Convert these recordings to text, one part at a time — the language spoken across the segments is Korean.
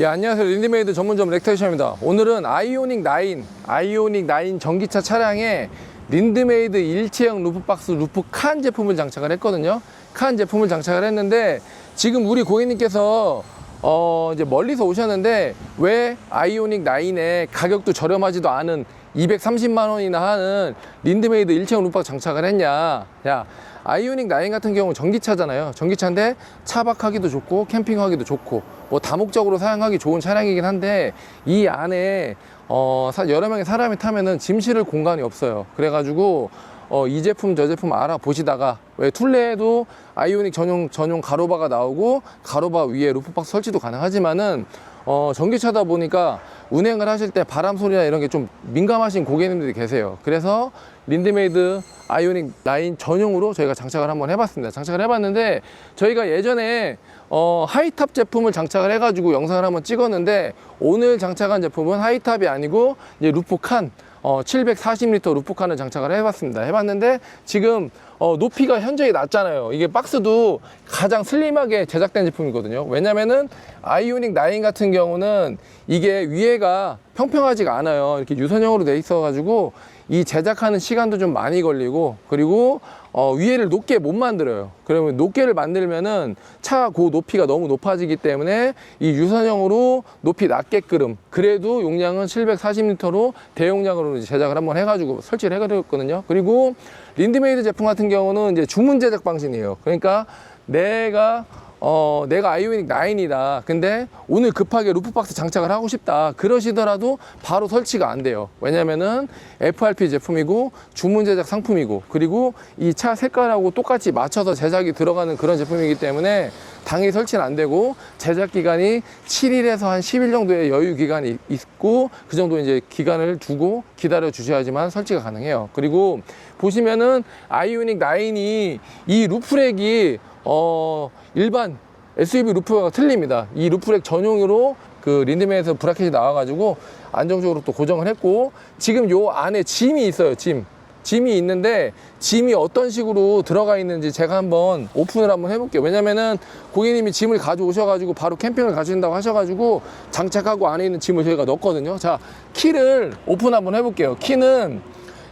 예, 안녕하세요. 린디메이드 전문점 렉테이션입니다. 오늘은 아이오닉 9, 아이오닉 9 전기차 차량에 린드메이드 일체형 루프박스 루프 칸 제품을 장착을 했거든요. 칸 제품을 장착을 했는데 지금 우리 고객님께서 어, 이제 멀리서 오셨는데 왜 아이오닉 9에 가격도 저렴하지도 않은 230만 원이나 하는 린드메이드 일체형 루프박스 장착을 했냐. 야, 아이오닉 9 같은 경우는 전기차잖아요. 전기차인데 차박하기도 좋고 캠핑하기도 좋고 뭐 다목적으로 사용하기 좋은 차량이긴 한데 이 안에 어, 사- 여러 명의 사람이 타면은 짐 실을 공간이 없어요. 그래가지고 어, 이 제품 저 제품 알아보시다가 왜 툴레에도 아이오닉 전용 전용 가로바가 나오고 가로바 위에 루프박스 설치도 가능하지만은 어, 전기차다 보니까 운행을 하실 때 바람 소리나 이런 게 좀 민감하신 고객님들이 계세요. 그래서 린드메이드 아이오닉 9 전용으로 저희가 장착을 한번 해봤습니다. 장착을 해봤는데 저희가 예전에 어, 하이탑 제품을 장착을 해가지고 영상을 한번 찍었는데 오늘 장착한 제품은 하이탑이 아니고 이제 루프칸 어, 740리터 루프칸을 장착을 해봤습니다. 해봤는데 지금 어, 높이가 현저히 낮잖아요. 이게 박스도 가장 슬림하게 제작된 제품이거든요. 왜냐면은 아이오닉 9 같은 경우는 이게 위에가 평평하지가 않아요. 이렇게 유선형으로 돼 있어 가지고 이 제작하는 시간도 좀 많이 걸리고 그리고 어, 위에를 높게 못 만들어요. 그러면 높게를 만들면은 차 고 높이가 너무 높아지기 때문에 이 유선형으로 높이 낮게끔 그래도 용량은 740리터로 대용량으로 제작을 한번 해가지고 설치를 해드렸거든요. 그리고 린드메이드 제품 같은 경우는 이제 주문 제작 방식이에요. 그러니까 내가 어, 내가 아이오닉 9이다. 근데 오늘 급하게 루프박스 장착을 하고 싶다. 그러시더라도 바로 설치가 안 돼요. 왜냐면은 FRP 제품이고 주문 제작 상품이고 그리고 이 차 색깔하고 똑같이 맞춰서 제작이 들어가는 그런 제품이기 때문에 당일 설치는 안 되고 제작 기간이 7일에서 한 10일 정도의 여유 기간이 있고 그 정도 이제 기간을 두고 기다려 주셔야지만 설치가 가능해요. 그리고 보시면은 아이오닉 9이 이 루프렉이 어 일반 SUV 루프가 틀립니다. 이 루프렉 전용으로 그 린드맨에서 브라켓이 나와가지고 안정적으로 또 고정을 했고 지금 요 안에 짐이 있어요. 짐. 짐이 있는데 짐이 어떤 식으로 들어가 있는지 제가 한번 오픈을 한번 해볼게요. 왜냐면은 고객님이 짐을 가져오셔가지고 바로 캠핑을 가신다고 하셔가지고 장착하고 안에 있는 짐을 저희가 넣었거든요. 자, 키를 오픈 한번 해볼게요. 키는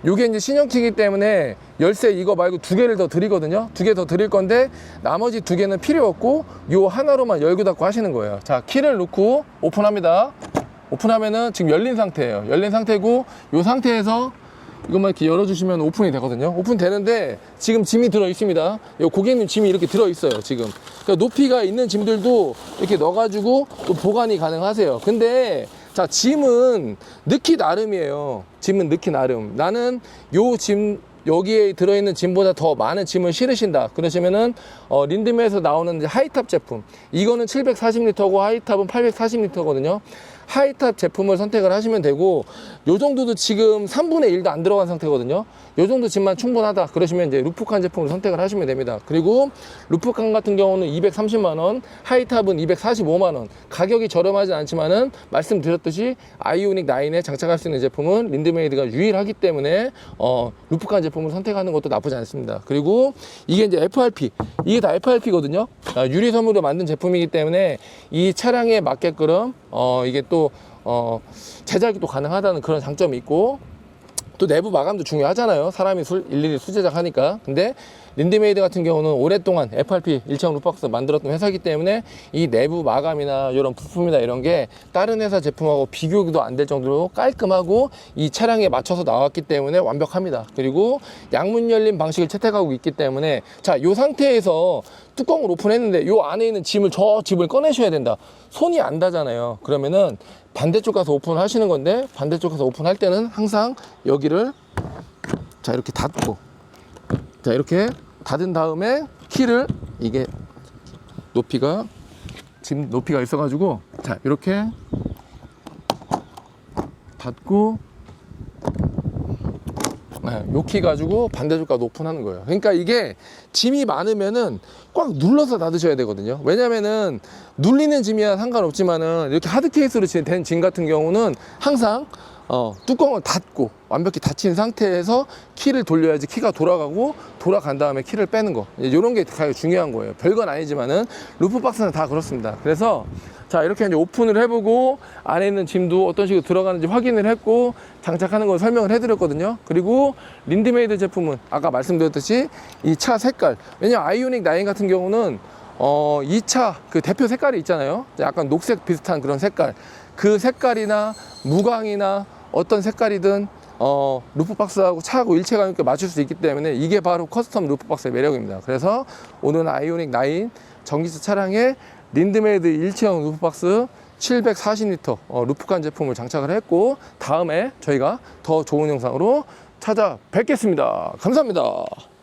요게 이제 신형키기 때문에 열쇠 이거 말고 두 개를 더 드리거든요. 두 개 더 드릴 건데 나머지 두 개는 필요 없고 요 하나로만 열고 닫고 하시는 거예요. 자, 키를 넣고 오픈합니다. 오픈하면은 지금 열린 상태예요. 열린 상태고 요 상태에서 이것만 이렇게 열어주시면 오픈이 되거든요. 오픈 되는데 지금 짐이 들어 있습니다. 요 고객님 짐이 이렇게 들어 있어요. 지금 그러니까 높이가 있는 짐들도 이렇게 넣어가지고 또 보관이 가능하세요. 근데 자 짐은 넣기 나름이에요. 짐은 넣기 나름. 나는 요 짐 여기에 들어있는 짐보다 더 많은 짐을 실으신다. 그러시면은 어, 린드메에서 나오는 하이탑 제품. 이거는 740리터고 하이탑은 840리터거든요. 하이탑 제품을 선택을 하시면 되고 요 정도도 지금 3분의 1도 안 들어간 상태거든요. 요 정도 짐만 충분하다. 그러시면 이제 루프칸 제품을 선택을 하시면 됩니다. 그리고 루프칸 같은 경우는 230만 원, 하이탑은 245만 원. 가격이 저렴하지 않지만은 말씀드렸듯이 아이오닉 9에 장착할 수 있는 제품은 린드메이드가 유일하기 때문에 어, 루프칸 제품을 선택하는 것도 나쁘지 않습니다. 그리고 이게 이제 FRP, 이게 다 FRP거든요. 유리섬으로 만든 제품이기 때문에 이 차량에 맞게끔 어, 이게 또 어, 제작이 또 가능하다는 그런 장점이 있고 또 내부 마감도 중요하잖아요. 사람이 술- 일일이 수제작 하니까. 근데 린드메이드 같은 경우는 오랫동안 FRP 일체형 루프박스 만들었던 회사이기 때문에 이 내부 마감이나 이런 부품이나 이런 게 다른 회사 제품하고 비교도 안 될 정도로 깔끔하고 이 차량에 맞춰서 나왔기 때문에 완벽합니다. 그리고 양문 열린 방식을 채택하고 있기 때문에 자, 이 상태에서 뚜껑을 오픈했는데 요 안에 있는 짐을 저 짐을 꺼내셔야 된다. 손이 안 닿잖아요. 그러면은 반대쪽 가서 오픈을 하시는 건데 반대쪽 가서 오픈할 때는 항상 여기를 자 이렇게 닫고 자 이렇게 닫은 다음에 키를 이게 높이가 짐 높이가 있어가지고 자 이렇게 닫고 네, 요키 가지고 반대쪽 가서 오픈하는 거예요. 그러니까 이게 짐이 많으면은 꽉 눌러서 닫으셔야 되거든요. 왜냐면은 눌리는 짐이야 상관없지만은 이렇게 하드 케이스로 된 짐 같은 경우는 항상 어, 뚜껑을 닫고 완벽히 닫힌 상태에서 키를 돌려야지 키가 돌아가고 돌아간 다음에 키를 빼는 거. 이런 게 가장 중요한 거예요. 별건 아니지만은 루프박스는 다 그렇습니다. 그래서 자 이렇게 이제 오픈을 해보고 안에 있는 짐도 어떤 식으로 들어가는지 확인을 했고 장착하는 걸 설명을 해드렸거든요. 그리고 린드메이드 제품은 아까 말씀드렸듯이 이 차 색깔. 왜냐면 아이오닉 9 같은 경우는 어, 2차 그 대표 색깔이 있잖아요. 약간 녹색 비슷한 그런 색깔. 그 색깔이나 무광이나 어떤 색깔이든 어, 루프박스하고 차하고 일체감 있게 맞출 수 있기 때문에 이게 바로 커스텀 루프박스의 매력입니다. 그래서 오늘은 아이오닉 9 전기차 차량에 린드메이드 일체형 루프박스 740리터 어, 루프칸 제품을 장착을 했고 다음에 저희가 더 좋은 영상으로 찾아뵙겠습니다. 감사합니다.